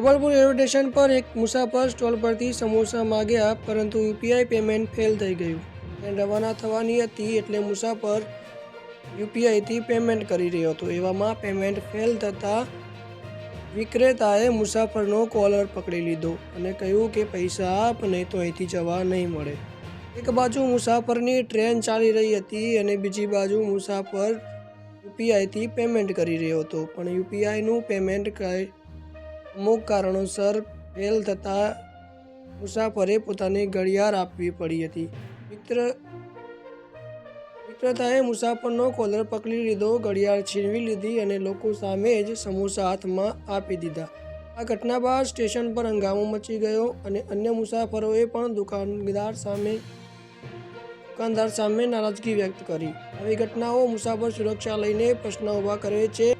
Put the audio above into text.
Jabalpur railway station પર એક મુસાફર સ્ટોલ પરથી સમોસા માગ્યા, પરંતુ યુપીઆઈ પેમેન્ટ ફેલ થઈ ગયું. ટ્રેન રવાના થવાની હતી એટલે મુસાફર યુપીઆઈથી પેમેન્ટ કરી રહ્યો હતો. એવામાં પેમેન્ટ ફેલ થતાં વિક્રેતાએ મુસાફરનો કોલર પકડી લીધો અને કહ્યું કે પૈસા આપ નહીં તો અહીંથી જવા નહીં મળે. એક બાજુ મુસાફરની ટ્રેન ચાલી રહી હતી અને બીજી બાજુ મુસાફર યુપીઆઈથી પેમેન્ટ કરી રહ્યો હતો. પણ યુપીઆઈનું પેમેન્ટ કઈ અમુક કારણોસર ફેલ થતાં મુસાફરે પોતાની ઘડિયાળ આપવી પડી હતી. મિત્ર, મિત્રતાએ મુસાફરનો કોલર પકડી લીધો, ઘડિયાળ છીનવી લીધી અને લોકો સામે જ સમોસા હાથમાં આપી દીધા. આ ઘટના બાદ સ્ટેશન પર હંગામો મચી ગયો અને અન્ય મુસાફરોએ પણ દુકાનદાર સામે દુકાનદાર સામે નારાજગી વ્યક્ત કરી. આવી ઘટનાઓ મુસાફર સુરક્ષા લઈને પ્રશ્ન ઊભા કરે છે.